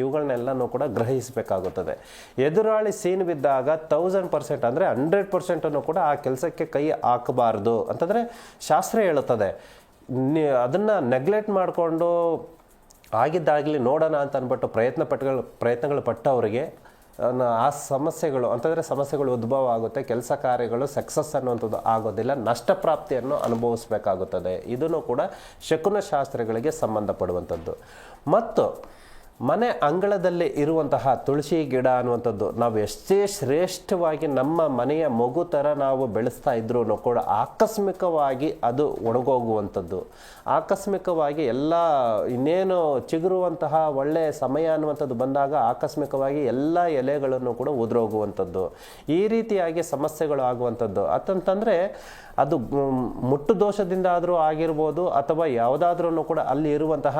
ಇವುಗಳನ್ನೆಲ್ಲನೂ ಕೂಡ ಗ್ರಹಿಸಬೇಕಾಗುತ್ತದೆ. ಎದುರಾಳಿ ಸೀನ್ ಬಿದ್ದಾಗ ತೌಸಂಡ್ ಪರ್ಸೆಂಟ್ ಅಂದರೆ ಹಂಡ್ರೆಡ್ ಪರ್ಸೆಂಟನ್ನು ಕೂಡ ಆ ಕೆಲಸಕ್ಕೆ ಕೈ ಹಾಕಬಾರ್ದು. ಅಂತಂದರೆ ಶಾಸ್ತ್ರ ಹೇಳುತ್ತದೆ. ಅದನ್ನು ನೆಗ್ಲೆಕ್ಟ್ ಮಾಡಿಕೊಂಡು ಆಗಿದ್ದಾಗಲಿ ನೋಡೋಣ ಅಂತ ಅಂದ್ಬಿಟ್ಟು ಪ್ರಯತ್ನ ಪಟ್ಟಗಳು ಪ್ರಯತ್ನಗಳು ಪಟ್ಟವರಿಗೆ ಆ ಸಮಸ್ಯೆಗಳು, ಅಂತಂದರೆ ಸಮಸ್ಯೆಗಳು ಉದ್ಭವ ಆಗುತ್ತೆ, ಕೆಲಸ ಕಾರ್ಯಗಳು ಸಕ್ಸಸ್ ಅನ್ನುವಂಥದ್ದು ಆಗೋದಿಲ್ಲ ನಷ್ಟ ಪ್ರಾಪ್ತಿಯನ್ನು ಅನುಭವಿಸಬೇಕಾಗುತ್ತದೆ. ಇದನ್ನು ಕೂಡ ಶಕುನ ಶಾಸ್ತ್ರಗಳಿಗೆ ಸಂಬಂಧಪಡುವಂಥದ್ದು. ಮತ್ತು ಮನೆ ಅಂಗಳದಲ್ಲಿ ಇರುವಂತಹ ತುಳಸಿ ಗಿಡ ಅನ್ನುವಂಥದ್ದು, ನಾವು ಎಷ್ಟೇ ಶ್ರೇಷ್ಠವಾಗಿ ನಮ್ಮ ಮನೆಯ ಮಗು ಥರ ನಾವು ಬೆಳೆಸ್ತಾ ಇದ್ರೂ ಕೂಡ ಆಕಸ್ಮಿಕವಾಗಿ ಅದು ಒಣಗೋಗುವಂಥದ್ದು. ಆಕಸ್ಮಿಕವಾಗಿ ಎಲ್ಲ ಇನ್ನೇನು ಚಿಗುರುವಂತಹ ಒಳ್ಳೆಯ ಸಮಯ ಅನ್ನುವಂಥದ್ದು ಬಂದಾಗ ಆಕಸ್ಮಿಕವಾಗಿ ಎಲ್ಲ ಎಲೆಗಳನ್ನು ಕೂಡ ಉದುರೋಗುವಂಥದ್ದು. ಈ ರೀತಿಯಾಗಿ ಸಮಸ್ಯೆಗಳು ಆಗುವಂಥದ್ದು. ಅಂತಂತಂದರೆ ಅದು ಮುಟ್ಟು ಆದರೂ ಆಗಿರ್ಬೋದು ಅಥವಾ ಯಾವುದಾದ್ರೂ ಕೂಡ ಅಲ್ಲಿ ಇರುವಂತಹ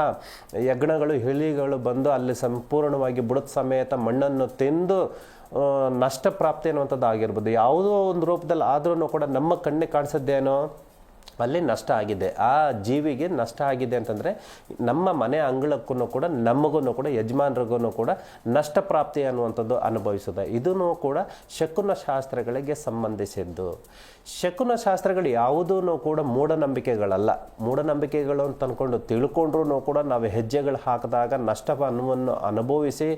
ಯಜ್ಞಗಳು ಹಿಳಿಗಳು ಬಂದು ಅಲ್ಲಿ ಸಂಪೂರ್ಣವಾಗಿ ಬುಡದ ಸಮೇತ ಮಣ್ಣನ್ನು ತಿಂದು ನಷ್ಟ ಪ್ರಾಪ್ತಿ ಅನ್ನುವಂಥದ್ದು ಆಗಿರ್ಬೋದು ಯಾವುದೋ ಒಂದು ರೂಪದಲ್ಲಿ ಆದ್ರೂ ಕೂಡ ನಮ್ಮ ಕಣ್ಣಿಗೆ ಕಾಣಿಸೋದೇನೋ? ಅಲ್ಲಿ ನಷ್ಟ ಆಗಿದೆ. ಆ ಜೀವಿಗೆ ನಷ್ಟ ಆಗಿದೆ ಅಂತಂದರೆ ನಮ್ಮ ಮನೆ ಅಂಗಳಕ್ಕೂ ಕೂಡ ನಮಗೂ ಕೂಡ ಯಜಮಾನ್ರಿಗೂ ಕೂಡ ನಷ್ಟ ಪ್ರಾಪ್ತಿ ಅನ್ನುವಂಥದ್ದು ಅನುಭವಿಸುತ್ತೆ. ಇದೂ ಕೂಡ ಶಕುನ ಶಾಸ್ತ್ರಗಳಿಗೆ ಸಂಬಂಧಿಸಿದ್ದು. ಶಕುನ ಶಾಸ್ತ್ರಗಳು ಯಾವುದೂ ಕೂಡ ಮೂಢನಂಬಿಕೆಗಳಲ್ಲ. ಮೂಢನಂಬಿಕೆಗಳು ಅಂತ ಅಂದ್ಕೊಂಡು ತಿಳ್ಕೊಂಡ್ರೂ ಕೂಡ ನಾವು ಹೆಜ್ಜೆಗಳು ಹಾಕಿದಾಗ ನಷ್ಟ ಅನ್ನುವನ್ನು ಅನುಭವಿಸಿ,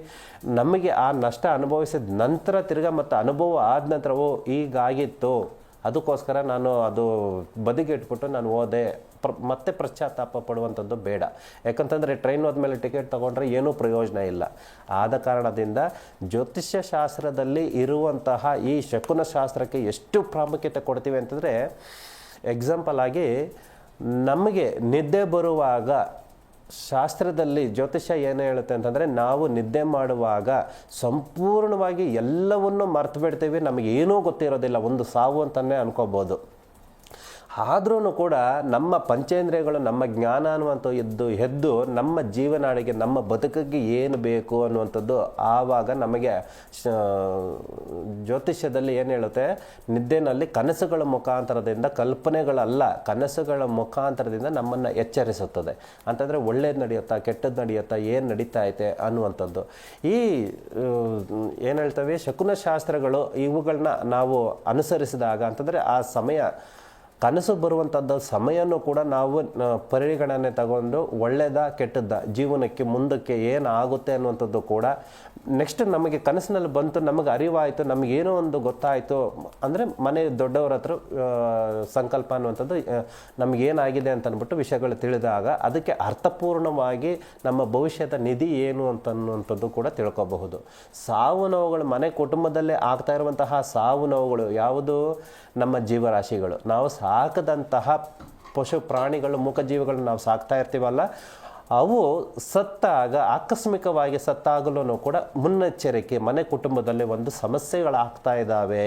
ನಮಗೆ ಆ ನಷ್ಟ ಅನುಭವಿಸಿದ ನಂತರ ತಿರ್ಗಾ ಮತ್ತು ಅನುಭವ ಆದ ನಂತರ ಓ ಈಗಾಗಿತ್ತು ಅದಕ್ಕೋಸ್ಕರ ನಾನು ಅದು ಬದಿಗಿಟ್ಬಿಟ್ಟು ನಾನು ಓದೆ, ಪ್ರ, ಮತ್ತೆ ಪ್ರಶ್ಚಾತ್ತಾಪ ಪಡುವಂಥದ್ದು ಬೇಡ. ಯಾಕಂತಂದರೆ ಟ್ರೈನ್ ಹೋದ್ಮೇಲೆ ಟಿಕೆಟ್ ತೊಗೊಂಡ್ರೆ ಏನೂ ಪ್ರಯೋಜನ ಇಲ್ಲ. ಆದ ಕಾರಣದಿಂದ ಜ್ಯೋತಿಷ್ಯ ಶಾಸ್ತ್ರದಲ್ಲಿ ಇರುವಂತಹ ಈ ಶಕುನ ಶಾಸ್ತ್ರಕ್ಕೆ ಎಷ್ಟು ಪ್ರಾಮುಖ್ಯತೆ ಕೊಡ್ತೀವಿ ಅಂತಂದರೆ ಎಕ್ಸಾಂಪಲ್ ಆಗಿ ನಮಗೆ ನಿದ್ದೆ ಬರುವಾಗ ಶಾಸ್ತ್ರದಲ್ಲಿ ಜ್ಯೋತಿಷ್ಯ ಏನು ಹೇಳುತ್ತೆ ಅಂತಂದರೆ, ನಾವು ನಿದ್ದೆ ಮಾಡುವಾಗ ಸಂಪೂರ್ಣವಾಗಿ ಎಲ್ಲವನ್ನು ಮರ್ತು ಬಿಡ್ತೀವಿ ನಮಗೇನೂ ಗೊತ್ತಿರೋದಿಲ್ಲ, ಒಂದು ಸಾವು ಅಂತಲೇ ಅನ್ಕೋಬೋದು. ಆದ್ರೂ ಕೂಡ ನಮ್ಮ ಪಂಚೇಂದ್ರಿಯಗಳು, ನಮ್ಮ ಜ್ಞಾನ ಅನ್ನುವಂಥ ಎದ್ದು ಎದ್ದು ನಮ್ಮ ಜೀವನಾಡಿಗೆ, ನಮ್ಮ ಬದುಕಿಗೆ ಏನು ಬೇಕು ಅನ್ನುವಂಥದ್ದು ಆವಾಗ ನಮಗೆ ಜ್ಯೋತಿಷ್ಯದಲ್ಲಿ ಏನು ಹೇಳುತ್ತೆ? ನಿದ್ದೆನಲ್ಲಿ ಕನಸುಗಳ ಮುಖಾಂತರದಿಂದ ಕಲ್ಪನೆಗಳಲ್ಲ, ಕನಸುಗಳ ಮುಖಾಂತರದಿಂದ ನಮ್ಮನ್ನು ಎಚ್ಚರಿಸುತ್ತದೆ. ಅಂತಂದರೆ ಒಳ್ಳೇದು ನಡೆಯುತ್ತಾ ಕೆಟ್ಟದ್ದು ನಡೆಯುತ್ತಾ, ಏನು ನಡೀತಾ ಐತೆ ಅನ್ನುವಂಥದ್ದು. ಈ ಏನು ಹೇಳ್ತವೆ? ಶಕುನಶಾಸ್ತ್ರಗಳು ಇವುಗಳನ್ನ ನಾವು ಅನುಸರಿಸಿದಾಗ ಅಂತಂದರೆ ಆ ಸಮಯ ಕನಸು ಬರುವಂಥದ್ದು ಸಮಯನೂ ಕೂಡ ನಾವು ಪರಿಗಣನೆ ತಗೊಂಡು ಒಳ್ಳೆಯದ ಕೆಟ್ಟದ್ದ ಜೀವನಕ್ಕೆ ಮುಂದಕ್ಕೆ ಏನಾಗುತ್ತೆ ಅನ್ನುವಂಥದ್ದು ಕೂಡ ನೆಕ್ಸ್ಟ್ ನಮಗೆ ಕನಸಿನಲ್ಲಿ ಬಂತು, ನಮಗೆ ಅರಿವಾಯಿತು ನಮಗೇನೋ ಒಂದು ಗೊತ್ತಾಯಿತು. ಅಂದರೆ ಮನೆ ದೊಡ್ಡವರ ಹತ್ರ ಸಂಕಲ್ಪ ಅನ್ನುವಂಥದ್ದು ನಮಗೇನಾಗಿದೆ ಅಂತ ವಿಷಯಗಳು ತಿಳಿದಾಗ ಅದಕ್ಕೆ ಅರ್ಥಪೂರ್ಣವಾಗಿ ನಮ್ಮ ಭವಿಷ್ಯದ ನಿಧಿ ಏನು ಅಂತ ಅನ್ನುವಂಥದ್ದು ಕೂಡ ತಿಳ್ಕೋಬಹುದು. ಸಾವು ನೋವುಗಳು, ಮನೆ ಕುಟುಂಬದಲ್ಲೇ ಆಗ್ತಾ ಇರುವಂತಹ ಸಾವು ನೋವುಗಳು ಯಾವುದು? ನಮ್ಮ ಜೀವರಾಶಿಗಳು. ನಾವು ಸಾಕದಂತಹ ಪಶು ಪ್ರಾಣಿಗಳು ಮೂಕಜೀವಿಗಳನ್ನ ನಾವು ಸಾಕ್ತಾ ಇರ್ತೀವಲ್ಲ ಅವು ಸತ್ತಾಗ ಆಕಸ್ಮಿಕವಾಗಿ ಸತ್ತಾಗಲೂ ಕೂಡ ಮುನ್ನೆಚ್ಚರಿಕೆ ಮನೆ ಕುಟುಂಬದಲ್ಲಿ ಒಂದು ಸಮಸ್ಯೆಗಳಾಗ್ತಾ ಇದ್ದಾವೆ.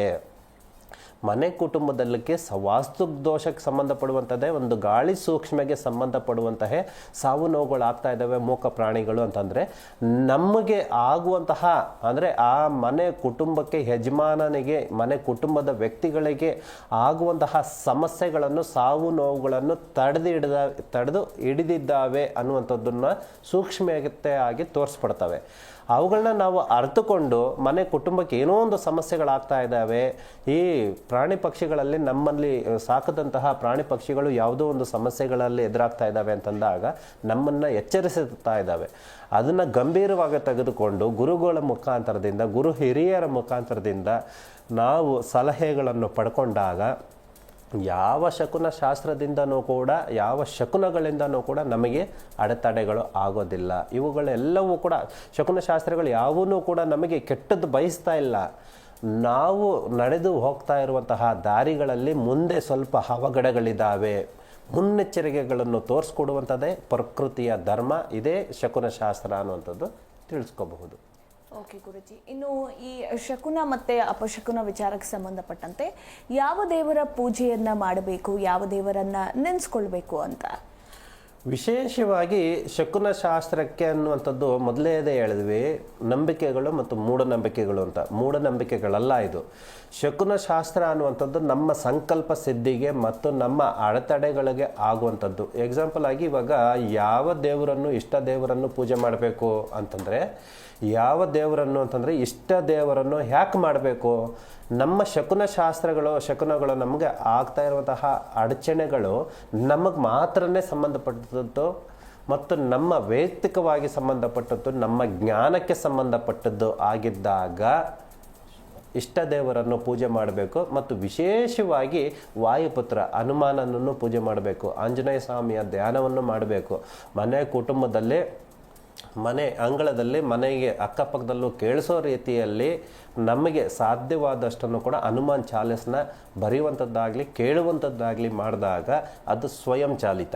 ಮನೆ ಕುಟುಂಬದಲ್ಲಕ್ಕೆ ವಾಸ್ತು ದೋಷಕ್ಕೆ ಸಂಬಂಧಪಡುವಂಥದ್ದೇ ಒಂದು ಗಾಳಿ ಸೂಕ್ಷ್ಮೆಗೆ ಸಂಬಂಧಪಡುವಂತಹ ಸಾವು ನೋವುಗಳು ಆಗ್ತಾ ಇದ್ದಾವೆ, ಮೂಕ ಪ್ರಾಣಿಗಳು ಅಂತಂದರೆ ನಮಗೆ ಆಗುವಂತಹ, ಅಂದರೆ ಆ ಮನೆ ಕುಟುಂಬಕ್ಕೆ ಯಜಮಾನನಿಗೆ, ಮನೆ ಕುಟುಂಬದ ವ್ಯಕ್ತಿಗಳಿಗೆ ಆಗುವಂತಹ ಸಮಸ್ಯೆಗಳನ್ನು, ಸಾವು ನೋವುಗಳನ್ನು ತಡೆದು ಹಿಡಿದ, ತಡೆದು ಹಿಡಿದಿದ್ದಾವೆ ಅನ್ನುವಂಥದ್ದನ್ನು ಸೂಕ್ಷ್ಮತೆ ಆಗಿ ತೋರಿಸ್ಪಡ್ತವೆ ಅವುಗಳನ್ನ ನಾವು ಅರ್ಥಕೊಂಡು ಮನೆ ಕುಟುಂಬಕ್ಕೆ ಏನೋ ಒಂದು ಸಮಸ್ಯೆಗಳಾಗ್ತಾ ಇದ್ದಾವೆ, ಈ ಪ್ರಾಣಿ ಪಕ್ಷಿಗಳಲ್ಲಿ ನಮ್ಮಲ್ಲಿ ಸಾಕದಂತಹ ಪ್ರಾಣಿ ಪಕ್ಷಿಗಳು ಯಾವುದೋ ಒಂದು ಸಮಸ್ಯೆಗಳಲ್ಲಿ ಎದುರಾಗ್ತಾ ಇದ್ದಾವೆ ಅಂತಂದಾಗ ನಮ್ಮನ್ನು ಎಚ್ಚರಿಸುತ್ತಾ ಇದ್ದಾವೆ. ಅದನ್ನು ಗಂಭೀರವಾಗಿ ತೆಗೆದುಕೊಂಡು ಗುರುಗಳ ಮುಖಾಂತರದಿಂದ, ಗುರು ಹಿರಿಯರ ಮುಖಾಂತರದಿಂದ ನಾವು ಸಲಹೆಗಳನ್ನು ಪಡ್ಕೊಂಡಾಗ ಯಾವ ಶಕುನ ಶಾಸ್ತ್ರದಿಂದನೂ ಕೂಡ, ಯಾವ ಶಕುನಗಳಿಂದನೂ ಕೂಡ ನಮಗೆ ಅಡೆತಡೆಗಳು ಆಗೋದಿಲ್ಲ. ಇವುಗಳೆಲ್ಲವೂ ಕೂಡ, ಶಕುನ ಶಾಸ್ತ್ರಗಳು ಯಾವೂ ಕೂಡ ನಮಗೆ ಕೆಟ್ಟದ್ದು ಬಯಸ್ತಾ ಇಲ್ಲ. ನಾವು ನಡೆದು ಹೋಗ್ತಾ ಇರುವಂತಹ ದಾರಿಗಳಲ್ಲಿ ಮುಂದೆ ಸ್ವಲ್ಪ ಅವಘಡಗಳಿದ್ದಾವೆ. ಮುನ್ನೆಚ್ಚರಿಕೆಗಳನ್ನು ತೋರಿಸ್ಕೊಡುವಂಥದ್ದೇ ಪ್ರಕೃತಿಯ ಧರ್ಮ. ಇದೇ ಶಕುನ ಶಾಸ್ತ್ರ ಅನ್ನುವಂಥದ್ದು ತಿಳಿಸ್ಕೋಬಹುದು. ಓಕೆ ಗುರುಜಿ, ಇನ್ನು ಈ ಶಕುನ ಮತ್ತೆ ಅಪಶಕುನ ವಿಚಾರಕ್ಕೆ ಸಂಬಂಧಪಟ್ಟಂತೆ ಯಾವ ದೇವರ ಪೂಜೆಯನ್ನ ಮಾಡಬೇಕು, ಯಾವ ದೇವರನ್ನ ನೆನೆಸ್ಕೊಳ್ಬೇಕು ಅಂತ? ವಿಶೇಷವಾಗಿ ಶಕುನ ಶಾಸ್ತ್ರಕ್ಕೆ ಅನ್ನುವಂಥದ್ದು ಮೊದಲೇದೇ ಹೇಳಿದ್ವಿ. ನಂಬಿಕೆಗಳು ಮತ್ತು ಮೂಢನಂಬಿಕೆಗಳು ಅಂತ. ಮೂಢನಂಬಿಕೆಗಳಲ್ಲ ಇದು. ಶಕುನ ಶಾಸ್ತ್ರ ಅನ್ನುವಂಥದ್ದು ನಮ್ಮ ಸಂಕಲ್ಪ ಸಿದ್ಧಿಗೆ ಮತ್ತು ನಮ್ಮ ಅಡೆತಡೆಗಳಿಗೆ ಆಗುವಂಥದ್ದು. ಎಕ್ಸಾಂಪಲ್ ಆಗಿ ಇವಾಗ ಯಾವ ದೇವರನ್ನು ಇಷ್ಟ ದೇವರನ್ನು ಪೂಜೆ ಮಾಡಬೇಕು ಅಂತಂದರೆ, ಯಾವ ದೇವರನ್ನು ಅಂತಂದರೆ ಇಷ್ಟ ದೇವರನ್ನು ಯಾಕೆ ಮಾಡಬೇಕು? ನಮ್ಮ ಶಕುನ ಶಾಸ್ತ್ರಗಳು ಶಕುನಗಳು ನಮಗೆ ಆಗ್ತಾ ಇರುವಂತಹ ಅಡಚಣೆಗಳು ನಮಗೆ ಮಾತ್ರನೇ ಸಂಬಂಧಪಟ್ಟದ್ದು ಮತ್ತು ನಮ್ಮ ವೈಯಕ್ತಿಕವಾಗಿ ಸಂಬಂಧಪಟ್ಟದ್ದು, ನಮ್ಮ ಜ್ಞಾನಕ್ಕೆ ಸಂಬಂಧಪಟ್ಟದ್ದು ಆಗಿದ್ದಾಗ ಇಷ್ಟ ದೇವರನ್ನು ಪೂಜೆ ಮಾಡಬೇಕು, ಮತ್ತು ವಿಶೇಷವಾಗಿ ವಾಯುಪುತ್ರ ಹನುಮಾನನನ್ನು ಪೂಜೆ ಮಾಡಬೇಕು, ಆಂಜನೇಯ ಸ್ವಾಮಿಯ ಧ್ಯಾನವನ್ನು ಮಾಡಬೇಕು. ಮನೆ ಕುಟುಂಬದಲ್ಲಿ, ಮನೆ ಅಂಗಳದಲ್ಲಿ, ಮನೆಗೆ ಅಕ್ಕಪಕ್ಕದಲ್ಲೂ ಕೇಳಿಸೋ ರೀತಿಯಲ್ಲಿ ನಮಗೆ ಸಾಧ್ಯವಾದಷ್ಟನ್ನು ಕೂಡ ಹನುಮಾನ್ ಚಾಲೀಸ್ನ ಬರೆಯುವಂಥದ್ದಾಗಲಿ, ಕೇಳುವಂಥದ್ದಾಗಲಿ ಮಾಡಿದಾಗ ಅದು ಸ್ವಯಂ ಚಾಲಿತ